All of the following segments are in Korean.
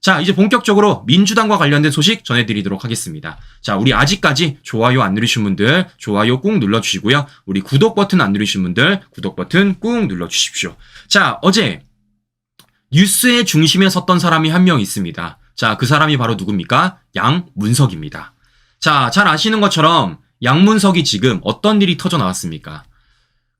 자, 이제 본격적으로 민주당과 관련된 소식 전해드리도록 하겠습니다. 자, 우리 아직까지 좋아요 안 누르신 분들 좋아요 꾹 눌러주시고요. 우리 구독 버튼 안 누르신 분들 구독 버튼 꾹 눌러주십시오. 자, 어제 뉴스의 중심에 섰던 사람이 한 명 있습니다. 자, 그 사람이 바로 누굽니까? 양문석입니다. 자, 잘 아시는 것처럼 양문석이 지금 어떤 일이 터져 나왔습니까?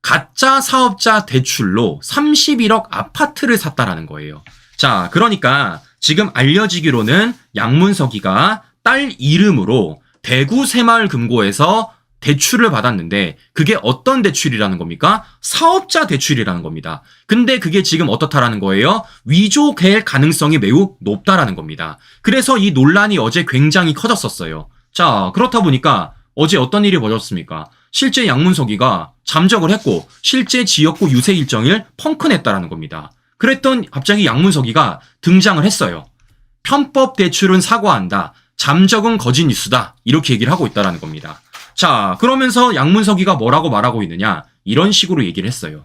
가짜 사업자 대출로 31억 아파트를 샀다라는 거예요. 자, 그러니까 지금 알려지기로는 양문석이가 딸 이름으로 대구 새마을금고에서 대출을 받았는데 그게 어떤 대출이라는 겁니까? 사업자 대출이라는 겁니다. 근데 그게 지금 어떻다라는 거예요? 위조될 가능성이 매우 높다라는 겁니다. 그래서 이 논란이 어제 굉장히 커졌었어요. 자, 그렇다 보니까 어제 어떤 일이 벌어졌습니까? 실제 양문석이가 잠적을 했고 실제 지역구 유세 일정을 펑크냈다라는 겁니다. 그랬던 갑자기 양문석이가 등장을 했어요. 편법 대출은 사과한다. 잠적은 거짓 뉴스다. 이렇게 얘기를 하고 있다라는 겁니다. 자, 그러면서 양문석이가 뭐라고 말하고 있느냐? 이런 식으로 얘기를 했어요.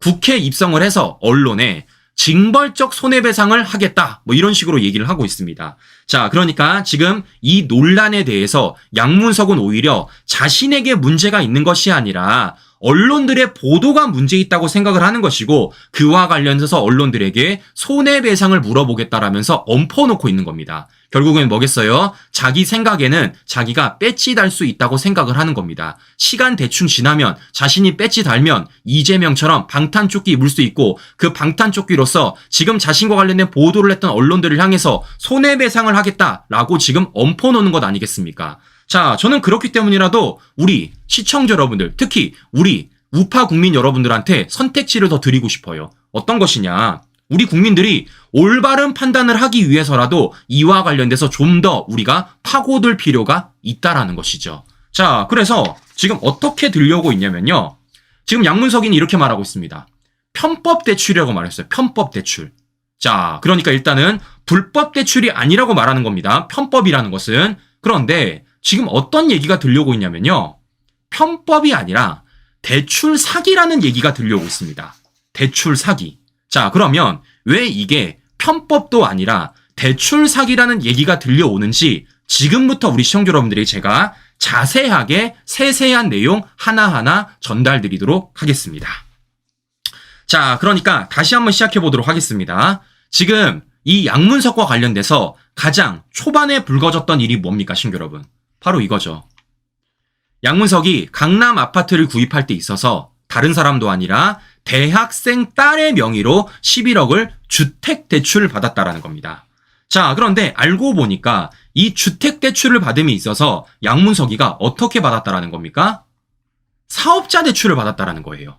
국회 입성을 해서 언론에 징벌적 손해배상을 하겠다. 뭐 이런 식으로 얘기를 하고 있습니다. 자, 그러니까 지금 이 논란에 대해서 양문석은 오히려 자신에게 문제가 있는 것이 아니라 언론들의 보도가 문제 있다고 생각을 하는 것이고 그와 관련해서 언론들에게 손해배상을 물어보겠다라면서 엎어놓고 있는 겁니다. 결국엔 뭐겠어요? 자기 생각에는 자기가 배지 달 수 있다고 생각을 하는 겁니다. 시간 대충 지나면 자신이 배지 달면 이재명처럼 방탄조끼 입을 수 있고 그 방탄조끼로서 지금 자신과 관련된 보도를 했던 언론들을 향해서 손해배상을 하겠다라고 지금 엎어놓는 것 아니겠습니까? 자, 저는 그렇기 때문이라도 우리 시청자 여러분들, 특히 우리 우파 국민 여러분들한테 선택지를 더 드리고 싶어요. 어떤 것이냐? 우리 국민들이 올바른 판단을 하기 위해서라도 이와 관련돼서 좀 더 우리가 파고들 필요가 있다라는 것이죠. 자, 그래서 지금 어떻게 들려오고 있냐면요. 지금 양문석이는 이렇게 말하고 있습니다. 편법 대출이라고 말했어요. 편법 대출. 자, 그러니까 일단은 불법 대출이 아니라고 말하는 겁니다. 편법이라는 것은. 그런데 지금 어떤 얘기가 들려오고 있냐면요. 편법이 아니라 대출 사기라는 얘기가 들려오고 있습니다. 대출 사기. 자, 그러면 왜 이게 편법도 아니라 대출 사기라는 얘기가 들려오는지 지금부터 우리 시청자 여러분들이 제가 자세하게 세세한 내용 하나하나 전달드리도록 하겠습니다. 자, 그러니까 다시 한번 시작해 보도록 하겠습니다. 지금 이 양문석과 관련돼서 가장 초반에 불거졌던 일이 뭡니까, 신규 여러분? 바로 이거죠. 양문석이 강남 아파트를 구입할 때 있어서 다른 사람도 아니라 대학생 딸의 명의로 11억을 주택 대출을 받았다라는 겁니다. 자, 그런데 알고 보니까 이 주택 대출을 받음에 있어서 양문석이가 어떻게 받았다라는 겁니까? 사업자 대출을 받았다라는 거예요.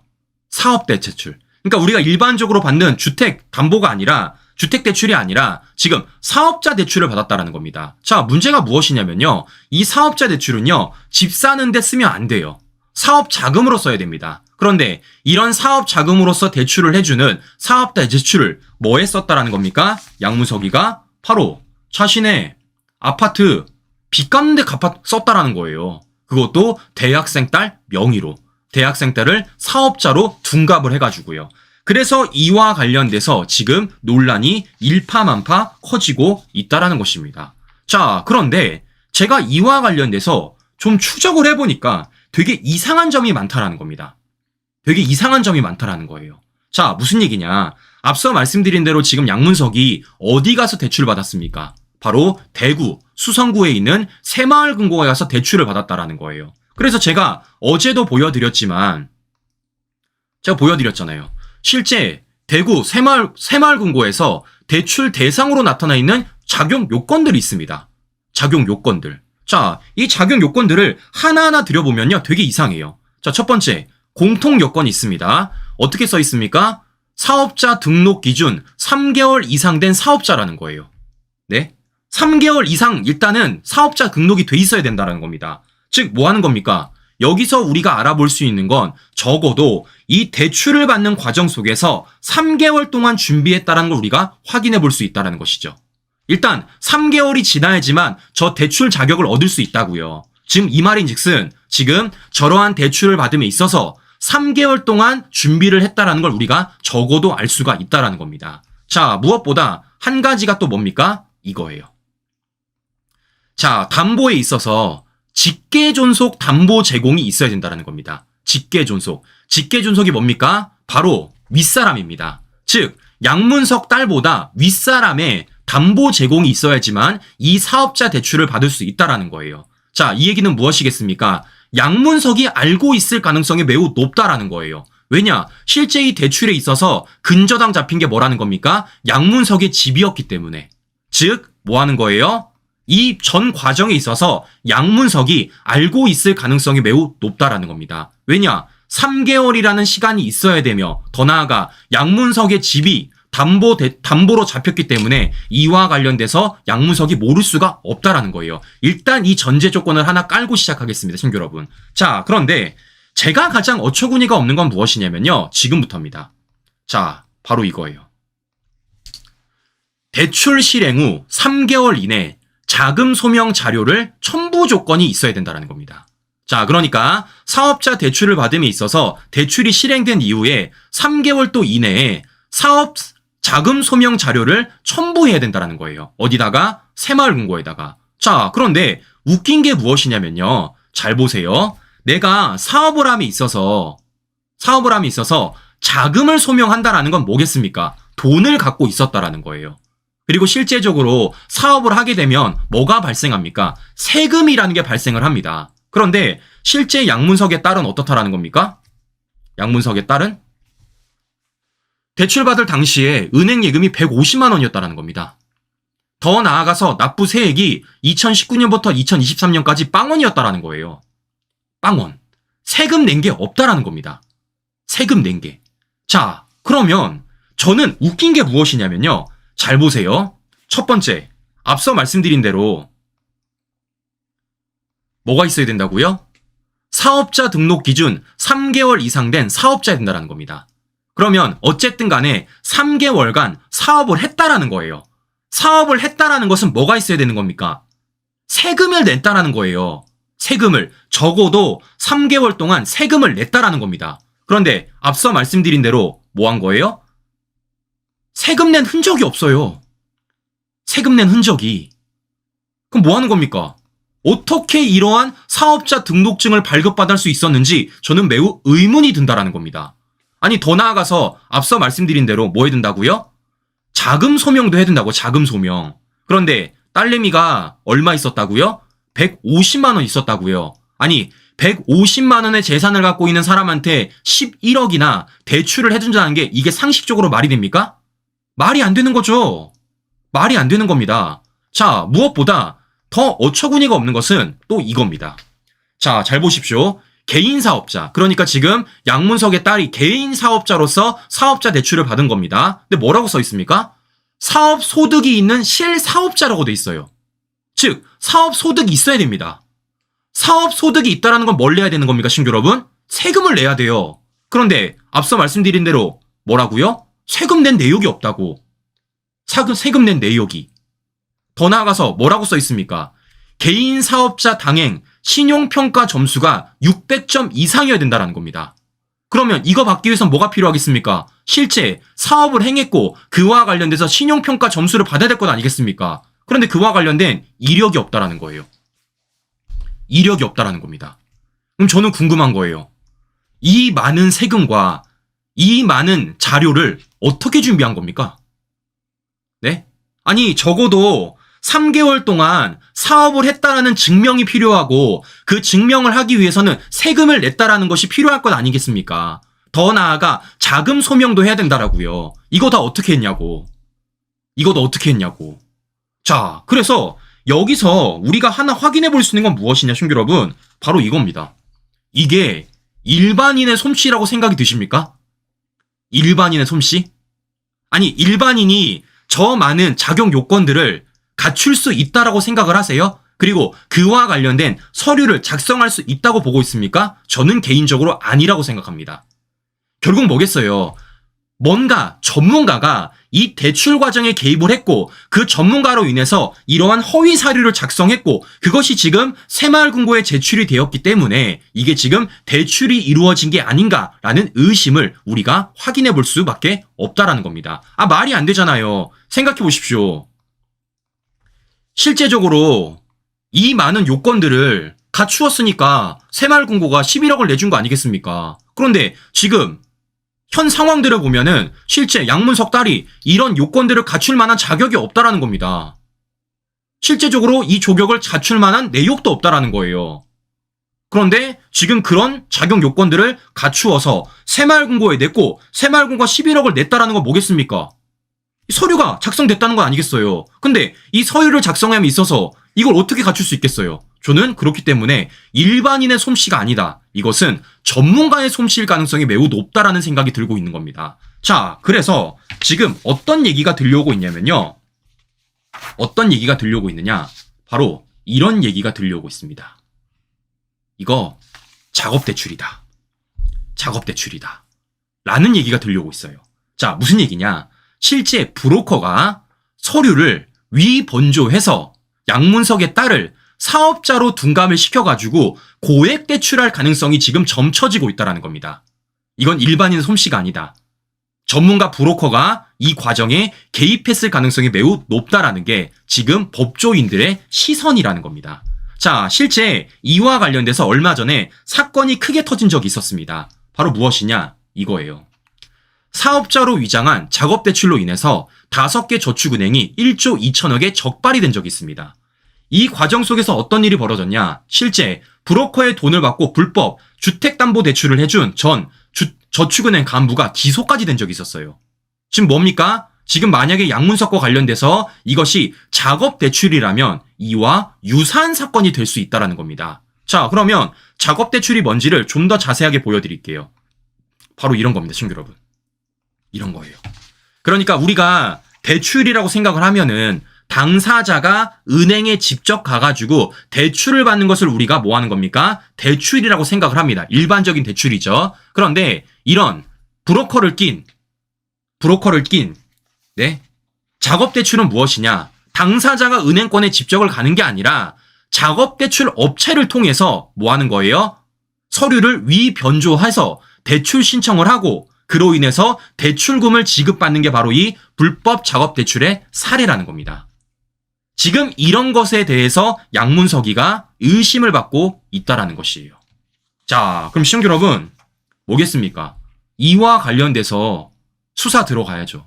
사업 대출. 그러니까 우리가 일반적으로 받는 주택 담보가 아니라 주택 대출이 아니라 지금 사업자 대출을 받았다라는 겁니다. 자, 문제가 무엇이냐면요. 이 사업자 대출은요. 집 사는 데 쓰면 안 돼요. 사업 자금으로 써야 됩니다. 그런데 이런 사업 자금으로서 대출을 해주는 사업자 대출을 뭐에 썼다라는 겁니까? 양무석이가 바로 자신의 아파트 빚 갚는데 갚아 썼다라는 거예요. 그것도 대학생 딸 명의로 대학생 딸을 사업자로 둔갑을 해가지고요. 그래서 이와 관련돼서 지금 논란이 일파만파 커지고 있다라는 것입니다. 자, 그런데 제가 이와 관련돼서 좀 추적을 해보니까 되게 이상한 점이 많다라는 겁니다. 되게 이상한 점이 많다라는 거예요. 자, 무슨 얘기냐. 앞서 말씀드린 대로 지금 양문석이 어디 가서 대출을 받았습니까? 바로 대구, 수성구에 있는 새마을금고에 가서 대출을 받았다라는 거예요. 그래서 제가 어제도 보여드렸지만, 제가 보여드렸잖아요. 실제 대구 새마을, 새마을금고에서 대출 대상으로 나타나 있는 작용 요건들이 있습니다. 작용 요건들. 자, 이 작용 요건들을 하나하나 들여보면요. 되게 이상해요. 자, 첫 번째, 공통 요건이 있습니다. 어떻게 써 있습니까? 사업자 등록 기준 3개월 이상 된 사업자라는 거예요. 네? 3개월 이상 일단은 사업자 등록이 돼 있어야 된다는 겁니다. 즉, 뭐 하는 겁니까? 여기서 우리가 알아볼 수 있는 건 적어도 이 대출을 받는 과정 속에서 3개월 동안 준비했다는 걸 우리가 확인해 볼 수 있다는 것이죠. 일단 3개월이 지나야지만 저 대출 자격을 얻을 수 있다고요. 지금 이 말인 즉슨 지금 저러한 대출을 받음에 있어서 3개월 동안 준비를 했다라는 걸 우리가 적어도 알 수가 있다라는 겁니다. 자, 무엇보다 한 가지가 또 뭡니까? 이거예요. 자, 담보에 있어서 직계 존속 담보 제공이 있어야 된다는 겁니다. 직계 존속. 직계 존속이 뭡니까? 바로 윗사람입니다. 즉, 양문석 딸보다 윗사람의 담보 제공이 있어야지만 이 사업자 대출을 받을 수 있다라는 거예요. 자, 이 얘기는 무엇이겠습니까? 양문석이 알고 있을 가능성이 매우 높다라는 거예요. 왜냐? 실제 이 대출에 있어서 근저당 잡힌 게 뭐라는 겁니까? 양문석의 집이었기 때문에. 즉, 뭐 하는 거예요? 이 전 과정에 있어서 양문석이 알고 있을 가능성이 매우 높다라는 겁니다. 왜냐? 3개월이라는 시간이 있어야 되며 더 나아가 양문석의 집이 담보 대- 담보로 잡혔기 때문에 이와 관련돼서 양문석이 모를 수가 없다라는 거예요. 일단 이 전제 조건을 하나 깔고 시작하겠습니다, 친구 여러분. 자, 그런데 제가 가장 어처구니가 없는 건 무엇이냐면요. 지금부터입니다. 자, 바로 이거예요. 대출 실행 후 3개월 이내 자금 소명 자료를 첨부 조건이 있어야 된다는 겁니다. 자, 그러니까 사업자 대출을 받음에 있어서 대출이 실행된 이후에 3개월 또 이내에 사업 자금 소명 자료를 첨부해야 된다는 거예요. 어디다가? 새마을금고에다가. 자, 그런데 웃긴 게 무엇이냐면요. 잘 보세요. 내가 사업을 함에 있어서 사업을 함에 있어서 자금을 소명한다라는 건 뭐겠습니까? 돈을 갖고 있었다라는 거예요. 그리고 실제적으로 사업을 하게 되면 뭐가 발생합니까? 세금이라는 게 발생을 합니다. 그런데 실제 양문석의 딸은 어떻다라는 겁니까? 양문석의 딸은 대출받을 당시에 은행 예금이 150만 원이었다라는 겁니다. 더 나아가서 납부 세액이 2019년부터 2023년까지 빵원이었다라는 거예요. 빵원. 세금 낸 게 없다라는 겁니다. 세금 낸 게. 자, 그러면 저는 웃긴 게 무엇이냐면요. 잘 보세요. 첫 번째, 앞서 말씀드린 대로 뭐가 있어야 된다고요? 사업자 등록 기준 3개월 이상 된 사업자야 된다는 겁니다. 그러면 어쨌든 간에 3개월간 사업을 했다라는 거예요. 사업을 했다라는 것은 뭐가 있어야 되는 겁니까? 세금을 냈다라는 거예요. 세금을 적어도 3개월 동안 세금을 냈다라는 겁니다. 그런데 앞서 말씀드린 대로 뭐 한 거예요? 세금 낸 흔적이 없어요. 세금 낸 흔적이. 그럼 뭐 하는 겁니까? 어떻게 이러한 사업자 등록증을 발급받을 수 있었는지 저는 매우 의문이 든다라는 겁니다. 아니 더 나아가서 앞서 말씀드린 대로 뭐 해야 된다고요? 자금 소명도 해야 된다고 자금 소명. 그런데 딸내미가 얼마 있었다고요? 150만 원 있었다고요. 아니 150만 원의 재산을 갖고 있는 사람한테 11억이나 대출을 해준다는 게 이게 상식적으로 말이 됩니까? 말이 안 되는 거죠. 말이 안 되는 겁니다. 자, 무엇보다 더 어처구니가 없는 것은 또 이겁니다. 자, 잘 보십시오. 개인 사업자. 그러니까 지금 양문석의 딸이 개인 사업자로서 사업자 대출을 받은 겁니다. 근데 뭐라고 써 있습니까? 사업 소득이 있는 실사업자라고 돼 있어요. 즉, 사업 소득이 있어야 됩니다. 사업 소득이 있다라는 건 뭘 내야 되는 겁니까, 신규 여러분? 세금을 내야 돼요. 그런데 앞서 말씀드린 대로 뭐라고요? 세금 낸 내역이 없다고. 사금, 세금 낸 내역이. 더 나아가서 뭐라고 써 있습니까? 개인 사업자 당행 신용평가 점수가 600점 이상이어야 된다는 겁니다. 그러면 이거 받기 위해선 뭐가 필요하겠습니까? 실제 사업을 행했고 그와 관련돼서 신용평가 점수를 받아야 될 것 아니겠습니까? 그런데 그와 관련된 이력이 없다라는 거예요. 이력이 없다라는 겁니다. 그럼 저는 궁금한 거예요. 이 많은 세금과 이 많은 자료를 어떻게 준비한 겁니까? 네? 아니, 적어도 3개월 동안 사업을 했다라는 증명이 필요하고 그 증명을 하기 위해서는 세금을 냈다라는 것이 필요할 것 아니겠습니까? 더 나아가 자금 소명도 해야 된다라고요. 이거 다 어떻게 했냐고. 이거 다 어떻게 했냐고. 자, 그래서 여기서 우리가 하나 확인해 볼 수 있는 건 무엇이냐, 신규 여러분? 바로 이겁니다. 이게 일반인의 솜씨라고 생각이 드십니까? 일반인의 솜씨? 아니, 일반인이 저 많은 작용 요건들을 갖출 수 있다라고 생각을 하세요? 그리고 그와 관련된 서류를 작성할 수 있다고 보고 있습니까? 저는 개인적으로 아니라고 생각합니다. 결국 뭐겠어요? 뭔가 전문가가 이 대출 과정에 개입을 했고 그 전문가로 인해서 이러한 허위 사료를 작성했고 그것이 지금 새마을금고에 제출이 되었기 때문에 이게 지금 대출이 이루어진 게 아닌가라는 의심을 우리가 확인해 볼 수밖에 없다라는 겁니다. 아 말이 안 되잖아요. 생각해 보십시오. 실제적으로 이 많은 요건들을 갖추었으니까 새마을금고가 11억을 내준 거 아니겠습니까? 그런데 지금 현 상황들을 보면은 실제 양문석 딸이 이런 요건들을 갖출 만한 자격이 없다라는 겁니다. 실제적으로 이 조격을 갖출 만한 내역도 없다라는 거예요. 그런데 지금 그런 자격 요건들을 갖추어서 새마을금고에 냈고 새마을금고가 11억을 냈다라는 건 뭐겠습니까? 이 서류가 작성됐다는 건 아니겠어요. 근데 이 서류를 작성함에 있어서 이걸 어떻게 갖출 수 있겠어요? 저는 그렇기 때문에 일반인의 솜씨가 아니다. 이것은 전문가의 솜씨일 가능성이 매우 높다라는 생각이 들고 있는 겁니다. 자, 그래서 지금 어떤 얘기가 들려오고 있냐면요. 어떤 얘기가 들려오고 있느냐? 바로 이런 얘기가 들려오고 있습니다. 이거 작업 대출이다. 작업 대출이다. 라는 얘기가 들려오고 있어요. 자, 무슨 얘기냐? 실제 브로커가 서류를 위번조해서 양문석의 딸을 사업자로 둔감을 시켜가지고 고액 대출할 가능성이 지금 점쳐지고 있다는 겁니다. 이건 일반인 솜씨가 아니다. 전문가 브로커가 이 과정에 개입했을 가능성이 매우 높다라는 게 지금 법조인들의 시선이라는 겁니다. 자, 실제 이와 관련돼서 얼마 전에 사건이 크게 터진 적이 있었습니다. 바로 무엇이냐? 이거예요. 사업자로 위장한 작업대출로 인해서 다섯 개 저축은행이 1조 2천억에 적발이 된 적이 있습니다. 이 과정 속에서 어떤 일이 벌어졌냐? 실제 브로커의 돈을 받고 불법 주택담보대출을 해준 전 주, 저축은행 간부가 기소까지 된 적이 있었어요. 지금 뭡니까? 지금 만약에 양문석과 관련돼서 이것이 작업대출이라면 이와 유사한 사건이 될 수 있다는 겁니다. 자, 그러면 작업대출이 뭔지를 좀 더 자세하게 보여드릴게요. 바로 이런 겁니다, 친구 여러분. 이런 거예요. 그러니까 우리가 대출이라고 생각을 하면은 당사자가 은행에 직접 가가지고 대출을 받는 것을 우리가 뭐 하는 겁니까? 대출이라고 생각을 합니다. 일반적인 대출이죠. 그런데 이런 브로커를 낀, 브로커를 낀, 네? 작업 대출은 무엇이냐? 당사자가 은행권에 직접을 가는 게 아니라 작업 대출 업체를 통해서 뭐 하는 거예요? 서류를 위변조해서 대출 신청을 하고 그로 인해서 대출금을 지급받는 게 바로 이 불법 작업 대출의 사례라는 겁니다. 지금 이런 것에 대해서 양문석이가 의심을 받고 있다라는 것이에요. 자, 그럼 시청자 여러분, 뭐겠습니까? 이와 관련돼서 수사 들어가야죠.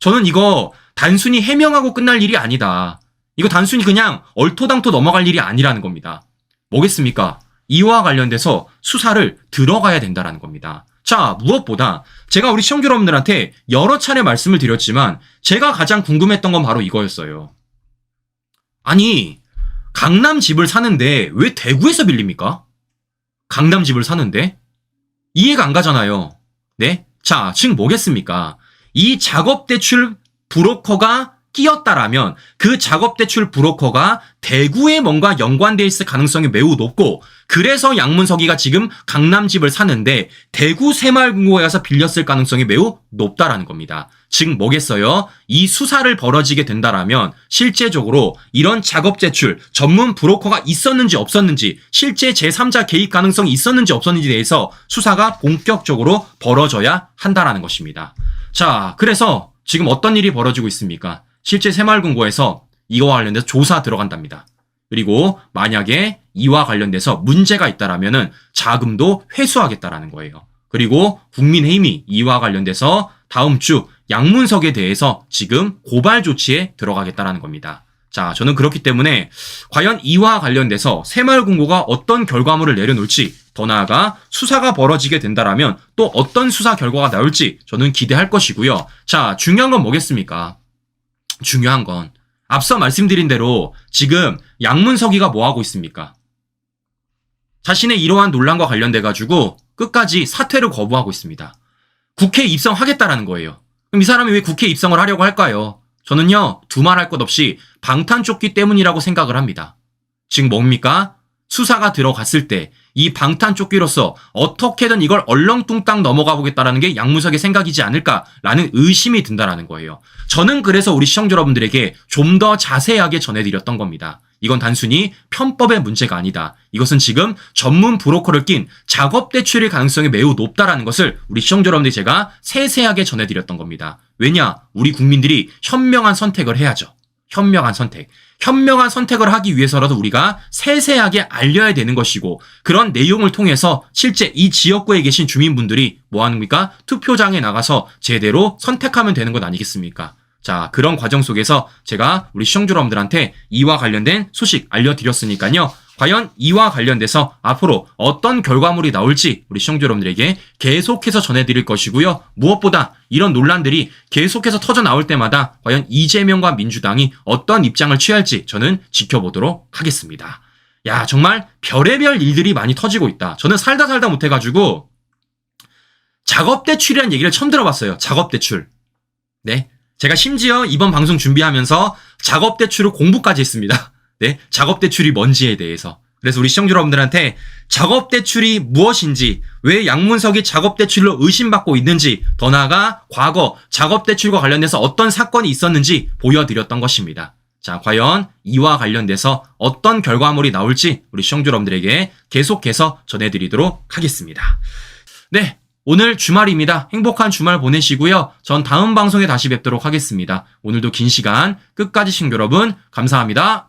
저는 이거 단순히 해명하고 끝날 일이 아니다. 이거 단순히 그냥 얼토당토 넘어갈 일이 아니라는 겁니다. 뭐겠습니까? 이와 관련돼서 수사를 들어가야 된다라는 겁니다. 자, 무엇보다 제가 우리 시청자 여러분들한테 여러 차례 말씀을 드렸지만 제가 가장 궁금했던 건 바로 이거였어요. 아니, 강남 집을 사는데 왜 대구에서 빌립니까? 강남 집을 사는데? 이해가 안 가잖아요. 네? 자, 지금 뭐겠습니까? 이 작업 대출 브로커가 끼었다라면 그 작업대출 브로커가 대구에 뭔가 연관돼 있을 가능성이 매우 높고 그래서 양문석이가 지금 강남 집을 사는데 대구 새마을금고에 가서 빌렸을 가능성이 매우 높다라는 겁니다. 즉 뭐겠어요? 이 수사를 벌어지게 된다라면 실제적으로 이런 작업대출 전문 브로커가 있었는지 없었는지 실제 제3자 개입 가능성이 있었는지 없었는지에 대해서 수사가 본격적으로 벌어져야 한다라는 것입니다. 자, 그래서 지금 어떤 일이 벌어지고 있습니까? 실제 새마을금고에서 이거와 관련돼서 조사 들어간답니다. 그리고 만약에 이와 관련돼서 문제가 있다라면은 자금도 회수하겠다라는 거예요. 그리고 국민의힘이 이와 관련돼서 다음 주 양문석에 대해서 지금 고발 조치에 들어가겠다라는 겁니다. 자, 저는 그렇기 때문에 과연 이와 관련돼서 새마을금고가 어떤 결과물을 내려놓을지 더 나아가 수사가 벌어지게 된다라면 또 어떤 수사 결과가 나올지 저는 기대할 것이고요. 자, 중요한 건 뭐겠습니까? 중요한 건 앞서 말씀드린 대로 지금 양문석이가 뭐 하고 있습니까? 자신의 이러한 논란과 관련돼 가지고 끝까지 사퇴를 거부하고 있습니다. 국회에 입성하겠다라는 거예요. 그럼 이 사람이 왜 국회에 입성을 하려고 할까요? 저는요, 두말할 것 없이 방탄조끼 때문이라고 생각을 합니다. 지금 뭡니까? 수사가 들어갔을 때 이 방탄 조끼로서 어떻게든 이걸 얼렁뚱땅 넘어가 보겠다라는 게 양무석의 생각이지 않을까라는 의심이 든다라는 거예요. 저는 그래서 우리 시청자 여러분들에게 좀 더 자세하게 전해드렸던 겁니다. 이건 단순히 편법의 문제가 아니다. 이것은 지금 전문 브로커를 낀 작업 대출일 가능성이 매우 높다라는 것을 우리 시청자 여러분들이 제가 세세하게 전해드렸던 겁니다. 왜냐? 우리 국민들이 현명한 선택을 해야죠. 현명한 선택. 현명한 선택을 하기 위해서라도 우리가 세세하게 알려야 되는 것이고 그런 내용을 통해서 실제 이 지역구에 계신 주민분들이 뭐 하는 겁니까? 투표장에 나가서 제대로 선택하면 되는 것 아니겠습니까? 자, 그런 과정 속에서 제가 우리 시청자 여러분들한테 이와 관련된 소식 알려드렸으니까요. 과연 이와 관련돼서 앞으로 어떤 결과물이 나올지 우리 시청자 여러분들에게 계속해서 전해드릴 것이고요. 무엇보다 이런 논란들이 계속해서 터져 나올 때마다 과연 이재명과 민주당이 어떤 입장을 취할지 저는 지켜보도록 하겠습니다. 야, 정말 별의별 일들이 많이 터지고 있다. 저는 살다 살다 못해가지고 작업 대출이라는 얘기를 처음 들어봤어요. 작업 대출. 네. 제가 심지어 이번 방송 준비하면서 작업 대출을 공부까지 했습니다. 네. 작업 대출이 뭔지에 대해서. 그래서 우리 시청자 여러분들한테 작업 대출이 무엇인지, 왜 양문석이 작업 대출로 의심받고 있는지, 더 나아가 과거 작업 대출과 관련돼서 어떤 사건이 있었는지 보여드렸던 것입니다. 자, 과연 이와 관련돼서 어떤 결과물이 나올지 우리 시청자 여러분들에게 계속해서 전해드리도록 하겠습니다. 네. 오늘 주말입니다. 행복한 주말 보내시고요. 전 다음 방송에 다시 뵙도록 하겠습니다. 오늘도 긴 시간 끝까지 시청 여러분 감사합니다.